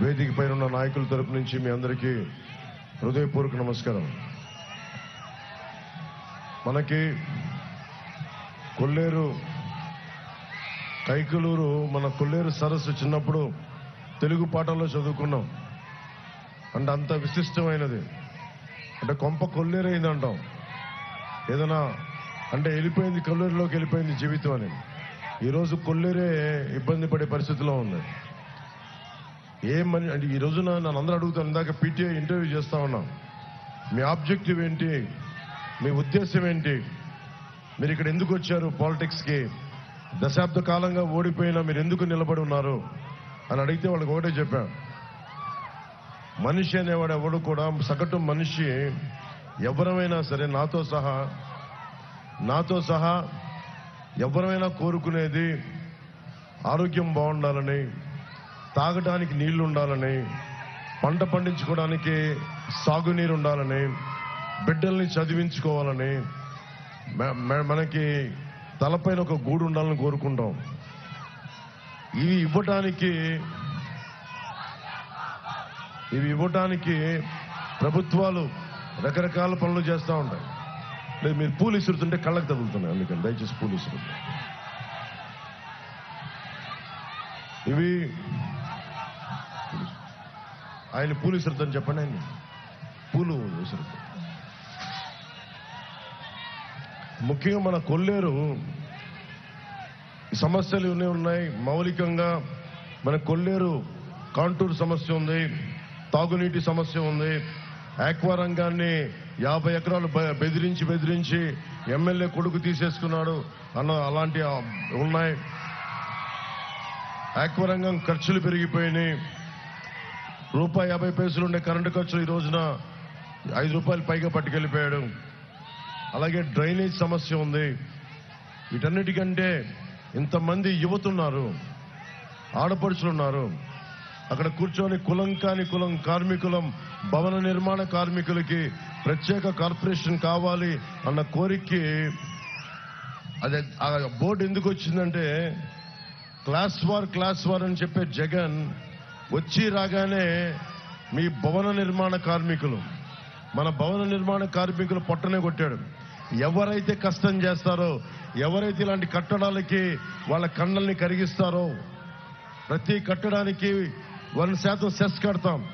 వేదిక పైన ఉన్న నాయకుల తరపు నుంచి మీ అందరికీ హృదయపూర్వక నమస్కారం. మనకి కొల్లేరు కైకలూరు మన కొల్లేరు సరస్సు చిన్నప్పుడు తెలుగు పాఠాల్లో చదువుకున్నాం. అంటే అంత విశిష్టమైనది. అంటే కొంప కొల్లేరైంది అంటాం. ఏదైనా అంటే వెళ్ళిపోయింది కొల్లేరులోకి వెళ్ళిపోయింది జీవితం అని. ఈరోజు కొల్లేరే ఇబ్బంది పడే పరిస్థితిలో ఉంది. ఏం మని అంటే ఈ రోజున నన్ను అందరూ అడుగుతాను ఇందాక పీటీఐ ఇంటర్వ్యూ చేస్తా ఉన్నాం. మీ ఆబ్జెక్టివ్ ఏంటి? మీ ఉద్దేశం ఏంటి? మీరు ఇక్కడ ఎందుకు వచ్చారు పాలిటిక్స్కి దశాబ్ద కాలంగా ఓడిపోయినా మీరు ఎందుకు నిలబడి ఉన్నారు? అని అడిగితే వాళ్ళకి ఒకటే చెప్పాను మనిషి అనేవాడు ఎవడు కూడా సగటు మనిషి ఎవరమైనా సరే నాతో సహా నాతో సహా ఎవరమైనా కోరుకునేది ఆరోగ్యం బాగుండాలని తాగడానికి నీళ్ళు ఉండాలని పంట పండించుకోవడానికి సాగునీరు ఉండాలని బిడ్డల్ని చదివించుకోవాలని మ- మనకి తలపైన ఒక గూడు ఉండాలని కోరుకుంటాం. ఇవి ఇవ్వటానికి ఇవి ఇవ్వటానికి ప్రభుత్వాలు రకరకాల పనులు చేస్తూ ఉంటాయి. లేదు మీరు పూలు ఇసురుతుంటే కళ్ళకు తగులుతున్నాయి అందుకని దయచేసి పూలు ఇసురుతుంది ఇవి ఆయన పూలు విసురుతాను చెప్పండి ఆయన. పూలు ఇసురుతాం ముఖ్యంగా మన కొల్లేరు సమస్యలు ఇవన్నీ ఉన్నాయి? మౌలికంగా మన కొల్లేరు కాంటూర్ సమస్య ఉంది తాగునీటి సమస్య ఉంది. ఆక్వా రంగాన్ని యాభై ఎకరాలు బెదిరించి బెదిరించి ఎమ్మెల్యే కొడుకు తీసేసుకున్నాడు అన్న అలాంటి ఉన్నాయి. ఆక్వా రంగం ఖర్చులు పెరిగిపోయినాయి. రూపాయి యాభై పైసలు ఉండే కరెంటు ఖర్చులు ఈ రోజున ఐదు రూపాయలు పైగా పట్టుకెళ్ళిపోయాడు. అలాగే డ్రైనేజ్ సమస్య ఉంది. వీటన్నిటికంటే ఇంతమంది యువతున్నారు ఆడపడుచులు ఉన్నారు అక్కడ కూర్చొని కులం కాని కులం కార్మికులం భవన నిర్మాణ కార్మికులకి ప్రత్యేక కార్పొరేషన్ కావాలి అన్న కోరికకి అదే ఆ బోర్డు ఎందుకు వచ్చిందంటే క్లాస్ వార్ క్లాస్ వార్ అని చెప్పే జగన్ వచ్చి రాగానే మీ భవన నిర్మాణ కార్మికులు మన భవన నిర్మాణ కార్మికులు పొట్టనే కొట్టాడు. ఎవరైతే కష్టం చేస్తారో ఎవరైతే ఇలాంటి కట్టడాలకి వాళ్ళ కన్నల్ని కరిగిస్తారో ప్రతి కట్టడానికి వన్ శాతం సెస్ కడతాం.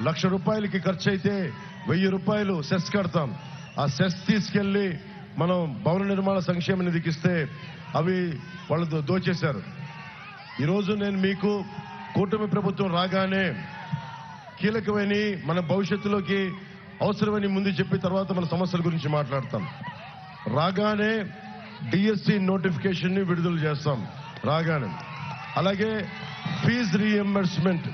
లక్ష రూపాయలకి ఖర్చు అయితే వెయ్యి రూపాయలు సెస్ కడతాం. ఆ సెస్ తీసుకెళ్ళి మనం భవన నిర్మాణ సంక్షేమ నిధికి ఇస్తే అవి వాళ్ళు దోచేశారు. ఈరోజు నేను మీకు కూటమి ప్రభుత్వం రాగానే కీలకమని మన భవిష్యత్తులోకి అవసరమని ముందు చెప్పి తర్వాత మన సమస్యల గురించి మాట్లాడతాం. రాగానే డిఎస్సి నోటిఫికేషన్ని విడుదల చేస్తాం. రాగానే. అలాగే ఫీజ్ రీఎంబర్స్మెంట్